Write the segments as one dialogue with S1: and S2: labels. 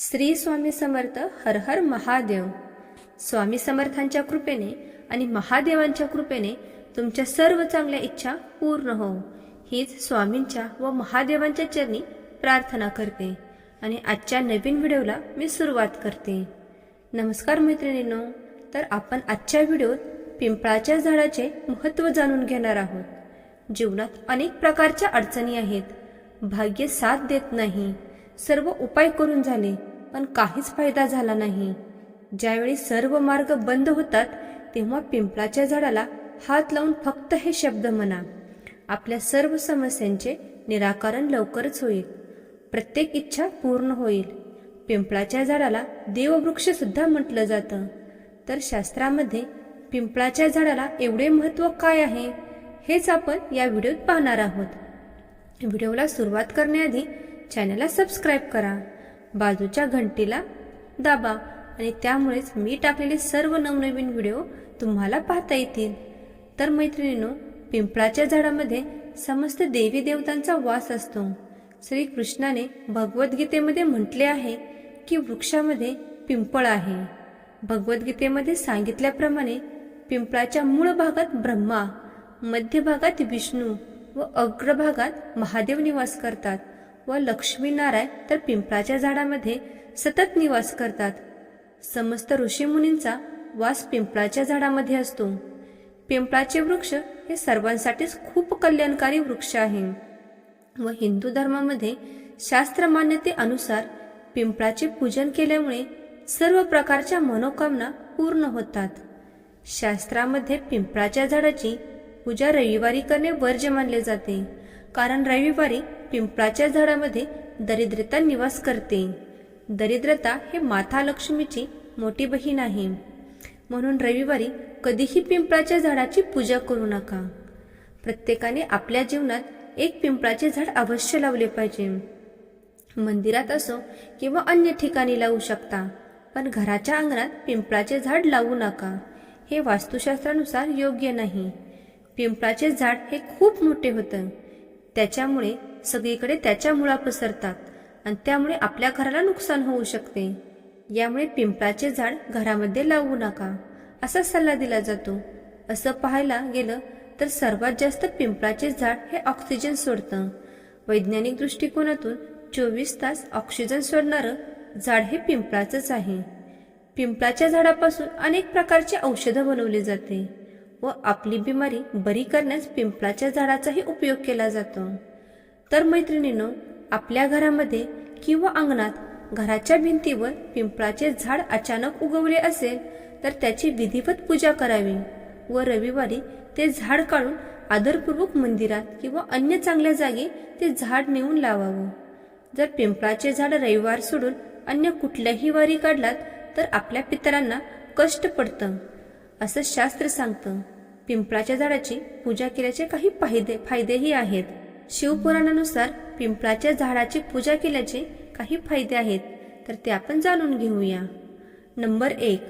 S1: श्री स्वामी समर्थ हर हर महादेव. स्वामी समर्थांच्या कृपेने आणि महादेवांच्या कृपेने तुमच्या सर्व चांगल्या इच्छा पूर्ण हो हीच स्वामींच्या व महादेवांच्या चरणी प्रार्थना करते आणि आजच्या नवीन व्हिडिओला मी सुरुवात करते. नमस्कार मैत्रिणींनो तर आपण आजच्या व्हिडिओत पिंपळाच्या झाडाचे महत्त्व जाणून घेणार आहोत. जीवनात अनेक प्रकारच्या अडचणी आहेत. भाग्य साथ देत नाही. सर्व उपाय करून झाले पण काहीच फायदा झाला नाही. ज्यावेळी सर्व मार्ग बंद होतात तेव्हा पिंपळाच्या झाडाला हात लावून फक्त हे शब्द म्हणा. आपल्या सर्व समस्यांचे निराकरण लवकरच होईल. प्रत्येक इच्छा पूर्ण होईल. पिंपळाच्या झाडाला देववृक्ष सुद्धा म्हटलं जातं. तर शास्त्रामध्ये पिंपळाच्या झाडाला एवढे महत्त्व काय आहे हेच आपण या व्हिडिओत पाहणार आहोत. व्हिडिओला सुरुवात करण्याआधी चॅनलला सबस्क्राईब करा. बाजूच्या घंटीला दाबा आणि त्यामुळेच मी टाकलेले सर्व नवनवीन व्हिडिओ तुम्हाला पाहता येतील. तर मैत्रिणींनो पिंपळाच्या झाडामध्ये समस्त देवी देवतांचा वास असतो. श्रीकृष्णाने भगवद्गीतेमध्ये म्हटले आहे की वृक्षामध्ये पिंपळ आहे. भगवद्गीतेमध्ये सांगितल्याप्रमाणे पिंपळाच्या मूळ भागात ब्रह्मा मध्य भागात विष्णू व अग्रभागात महादेव निवास करतात. व लक्ष्मीनारायण तर पिंपळाच्या झाडामध्ये सतत निवास करतात. समस्त ऋषीमुनींचा वास पिंपळाच्या झाडामध्ये असतो. पिंपळाचे वृक्ष हे सर्वांसाठीच खूप कल्याणकारी वृक्ष आहे. व हिंदू धर्मामध्ये शास्त्र अनुसार पिंपळाचे पूजन केल्यामुळे सर्व प्रकारच्या मनोकामना पूर्ण होतात. शास्त्रामध्ये पिंपळाच्या झाडाची पूजा रविवारी करणे वर्ज्य मानले जाते. कारण रविवारी पिंपळाच्या झाडामध्ये दरिद्रता निवास करते. दरिद्रता हे माता लक्ष्मीची मोठी बहीण आहे. म्हणून रविवारी कधीही पिंपळाच्या झाडाची पूजा करू नका. प्रत्येकाने आपल्या जीवनात एक पिंपळाचे झाड अवश्य लावले पाहिजे. मंदिरात असो किंवा अन्य ठिकाणी लावू शकता पण घराच्या अंगणात पिंपळाचे झाड लावू नका. हे वास्तुशास्त्रानुसार योग्य नाही. पिंपळाचे झाड हे खूप मोठे होतं. त्याच्यामुळे सगळीकडे त्याच्या मुळा पसरतात आणि त्यामुळे आपल्या घराला नुकसान होऊ शकते. यामुळे पिंपळाचे झाड घरामध्ये लावू नका असा सल्ला दिला जातो. असं पाहायला गेलं तर सर्वात जास्त पिंपळाचे झाड हे ऑक्सिजन सोडतं. वैज्ञानिक दृष्टिकोनातून चोवीस तास ऑक्सिजन सोडणारं झाड हे पिंपळाचंच आहे. पिंपळाच्या झाडापासून अनेक प्रकारची औषधं बनवली जाते. व आपली बिमारी बरी करण्यास पिंपळाच्या झाडाचाही उपयोग केला जातो. तर मैत्रिणीनं आपल्या घरामध्ये किंवा अंगणात घराच्या भिंतीवर पिंपळाचे झाड अचानक उगवले असेल तर त्याची विधिवत पूजा करावी व रविवारी ते झाड काढून आदरपूर्वक मंदिरात किंवा अन्य चांगल्या जागी ते झाड नेऊन लावावं. जर पिंपळाचे झाड रविवार सोडून अन्य कुठल्याही वारी काढलात तर आपल्या पितरांना कष्ट पडतं. असं शास्त्र सांगतं. पिंपळाच्या झाडाची पूजा केल्याचे काही फायदे फायदेही आहेत. शिवपुराणानुसार पिंपळाच्या झाडाची पूजा केल्याचे काही फायदे आहेत तर ते आपण जाणून घेऊया. नंबर एक.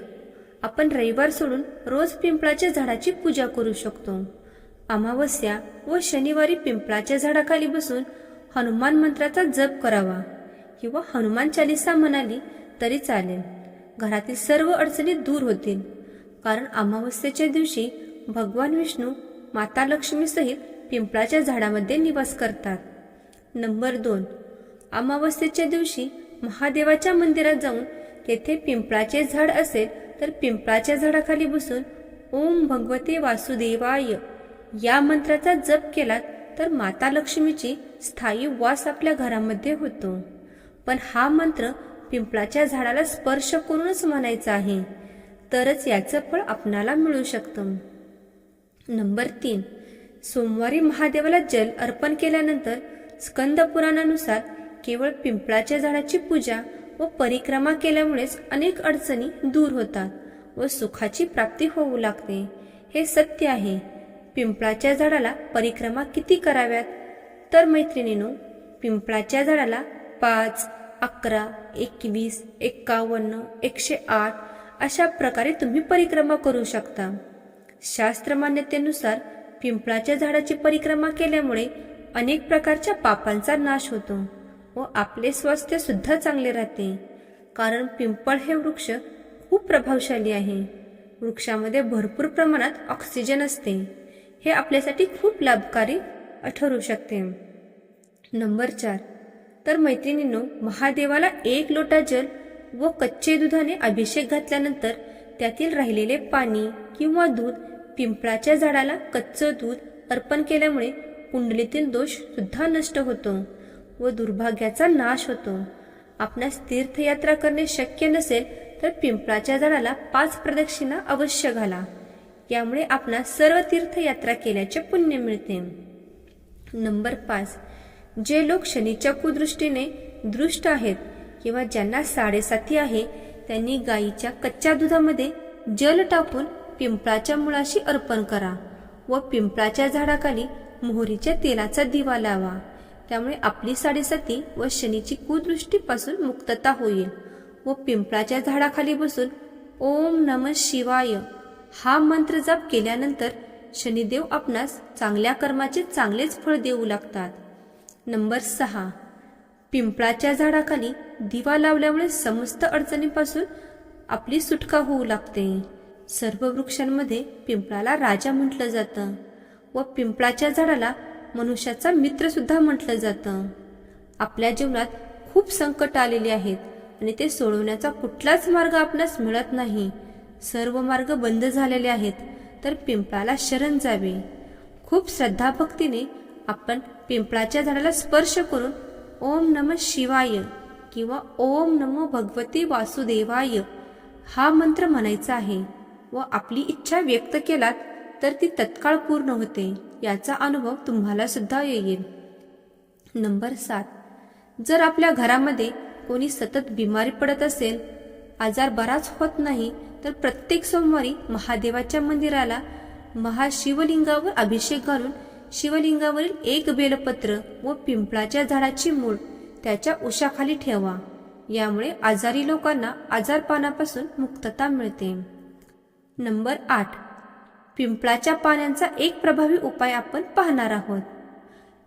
S1: आपण रविवार सोडून रोज पिंपळाच्या झाडाची पूजा करू शकतो. अमावस्या व शनिवारी पिंपळाच्या झाडाखाली बसून हनुमान मंत्राचा जप करावा किंवा हनुमान चालिसा म्हणाली तरी चालेल. घरातील सर्व अडचणी दूर होतील. कारण अमावस्येच्या दिवशी भगवान विष्णू माता लक्ष्मीसहित पिंपळाच्या झाडामध्ये निवास करतात. नंबर दोन. अमावस्येच्या दिवशी महादेवाच्या मंदिरात जाऊन तेथे पिंपळाचे झाड असेल तर पिंपळाच्या झाडाखाली बसून ओम भगवते वासुदेवाय या मंत्राचा जप केलात तर माता लक्ष्मीची स्थायी वास आपल्या घरामध्ये होतो. पण हा मंत्र पिंपळाच्या झाडाला स्पर्श करूनच म्हणायचा आहे. तरच याचं फळ आपणाला मिळू शकतं. नंबर तीन. सोमवारी महादेवाला जल अर्पण केल्यानंतर स्कंद पुराणानुसार केवळ पिंपळाच्या झाडाची पूजा व परिक्रमा केल्यामुळेच अनेक अडचणी दूर होतात व सुखाची प्राप्ती होऊ लागते. हे सत्य आहे. पिंपळाच्या झाडाला परिक्रमा किती कराव्यात? तर मैत्रिणीनो पिंपळाच्या झाडाला पाच अकरा एकवीस एक्कावन्न एकशे आठ अशा प्रकारे तुम्ही परिक्रमा करू शकता. शास्त्र मान्यतेनुसार पिंपळाच्या झाडाची परिक्रमा केल्यामुळे अनेक प्रकारच्या पापांचा नाश होतो व आपले स्वास्थ्य सुद्धा चांगले राहते. कारण पिंपळ हे वृक्ष खूप प्रभावशाली आहे. वृक्षामध्ये भरपूर प्रमाणात ऑक्सिजन असते. हे आपल्यासाठी खूप लाभकारी ठरू शकते. नंबर चार. तर मैत्रिणींनो महादेवाला एक लोटा जल व कच्चे दुधाने अभिषेक घातल्यानंतर त्यातील राहिलेले पाणी किंवा दूध पिंपळाच्या झाडाला कच्चं दूध अर्पण केल्यामुळे कुंडलीतील दोष सुद्धा नष्ट होतो व दुर्भाग्याचा नाश होतो. आपणास तीर्थयात्रा करणे शक्य नसेल तर पिंपळाच्या झाडाला पाच प्रदक्षिणा अवश्य घाला. यामुळे आपणास सर्व तीर्थयात्रा केल्याचे पुण्य मिळते. नंबर पाच. जे लोक शनीच्या कुदृष्टीने दृष्ट आहेत किंवा ज्यांना साडेसाती आहे त्यांनी गायीच्या कच्च्या दुधामध्ये जल टाकून पिंपळाच्या मुळाशी अर्पण करा व पिंपळाच्या झाडाखाली मोहरीच्या तेलाचा दिवा लावा. त्यामुळे आपली साडेसाती व शनीची कुदृष्टीपासून मुक्तता होईल व पिंपळाच्या झाडाखाली बसून ओम नम शिवाय हा मंत्र जाप केल्यानंतर शनिदेव आपणास चांगल्या कर्माचे चांगलेच फळ देऊ लागतात. नंबर सहा. पिंपळाच्या झाडाखाली दिवा लावल्यामुळे समस्त अडचणीपासून आपली सुटका होऊ लागते. सर्व वृक्षांमध्ये पिंपळाला राजा म्हटलं जातं व पिंपळाच्या झाडाला मनुष्याचा मित्रसुद्धा म्हटलं जातं. आपल्या जीवनात खूप संकट आलेली आहेत आणि ते सोडवण्याचा कुठलाच मार्ग आपणास मिळत नाही. सर्व मार्ग बंद झालेले आहेत तर पिंपळाला शरण जावे. खूप श्रद्धाभक्तीने आपण पिंपळाच्या झाडाला स्पर्श करून ओम नम शिवाय किंवा ओम नमो भगवती वासुदेवाय हा मंत्र म्हणायचा आहे व आपली इच्छा व्यक्त केलात तर ती तत्काळ पूर्ण होते याचा अनुभव तुम्हाला सुद्धा येईल. नंबर सात. जर आपल्या घरामध्ये कोणी सतत बिमारी पडत असेल आजार बराच होत नाही तर प्रत्येक सोमवारी महादेवाच्या मंदिराला महाशिवलिंगावर अभिषेक घालून शिवलिंगावरील एक बेलपत्र व पिंपळाच्या झाडाची मूळ त्याच्या उशाखाली ठेवा. यामुळे आजारी लोकांना आजारपानापासून मुक्तता मिळते. नंबर आठ. पिंपळाच्या पानांचा एक प्रभावी उपाय आपण पाहणार आहोत.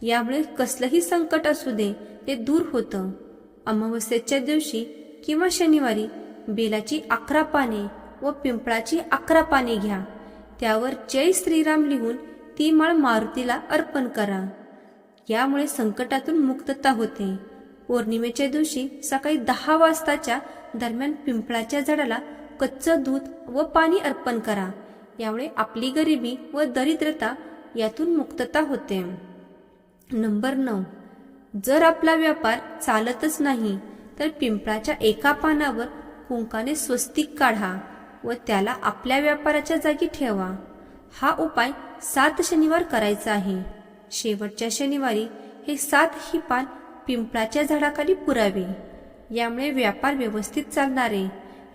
S1: यामुळे कसलंही संकट असू दे ते दूर होतं. अमावस्येच्या दिवशी किंवा शनिवारी बेलाची अकरा पाने व पिंपळाची अकरा पाने घ्या. त्यावर जय श्रीराम लिहून ती माळ मारुतीला अर्पण करा. यामुळे संकटातून मुक्तता होते. पौर्णिमेच्या दिवशी सकाळी दहा वाजताच्या दरम्यान पिंपळाच्या झाडाला कच्चं दूध व पाणी अर्पण करा. यामुळे आपली गरिबी व दरिद्रता यातून मुक्तता होते. नंबर नऊ. जर आपला व्यापार चालतच नाही तर पिंपळाच्या एका पानावर कुंकाने स्वस्तिक काढा व त्याला आपल्या व्यापाराच्या जागी ठेवा. हा उपाय सात शनिवार करायचा आहे. शेवटच्या शनिवारी हे सात ही पान पिंपळाच्या झाडाखाली पुरावे. यामुळे व्यापार व्यवस्थित चालणारे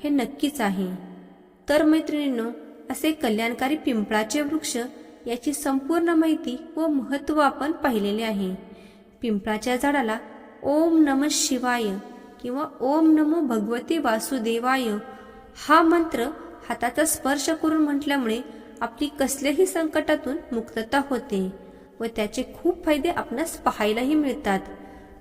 S1: हे नक्कीच आहे. तर मैत्रिणींनो असे कल्याणकारी पिंपळाचे वृक्ष याची संपूर्ण माहिती व महत्त्व आपण पाहिलेले आहे. पिंपळाच्या झाडाला ओम नम शिवाय किंवा ओम नमो भगवते वासुदेवाय हा मंत्र हाताचा स्पर्श करून म्हटल्यामुळे आपली कसल्याही संकटातून मुक्तता होते व त्याचे खूप फायदे आपणास पाहायलाही मिळतात.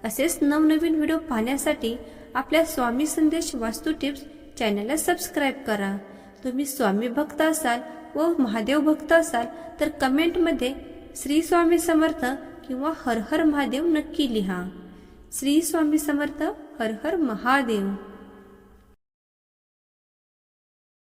S1: असेच नवनवीन व्हिडिओ पाहण्यासाठी आपल्या स्वामी संदेश वास्तू टिप्स चॅनलला सबस्क्राईब करा. तुम्ही स्वामी भक्त असाल व महादेव भक्त असाल तर कमेंटमध्ये श्री स्वामी समर्थ किंवा हर हर महादेव नक्की लिहा. श्री स्वामी समर्थ हर हर महादेव.